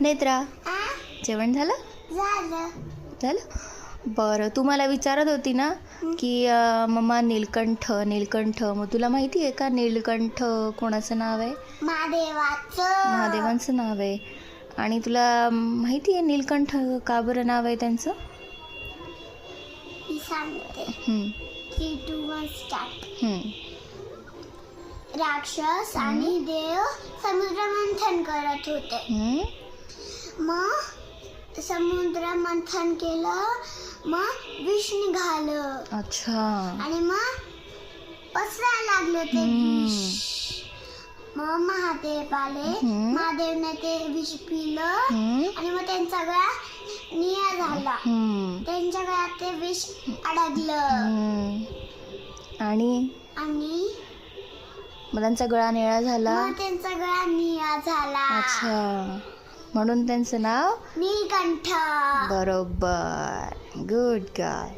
नेत्रा जेवण झालं? झालं. बरं तू मला विचारत होती ना की मम्मा नीलकंठ नीलकंठ मग तुला माहिती आहे का नीलकंठ कोणाचं नाव आहे? महादेवाचं. महादेवांचं नाव आहे. आणि तुला माहिती आहे नीलकंठ का बरं नाव आहे त्यांचं. राक्षस आणि देव समुद्र मंथन करत होते? मग समुद्र मंथन केलं मग विष निघालं अच्छा आणि मग पसरायला लागलं ते. विष मग महादेव आले. महादेवने ते विष पिलं? आणि मग त्यांचा गळा निळा झाला. त्यांच्या गळ्यात ते विष अडकलं. आणि आणि मग त्यांचा गळा निळा झाला त्यांचा गळा निळा झाला अच्छा म्हणून त्यांचं नाव नीलकंठ. बरोबर. Good guy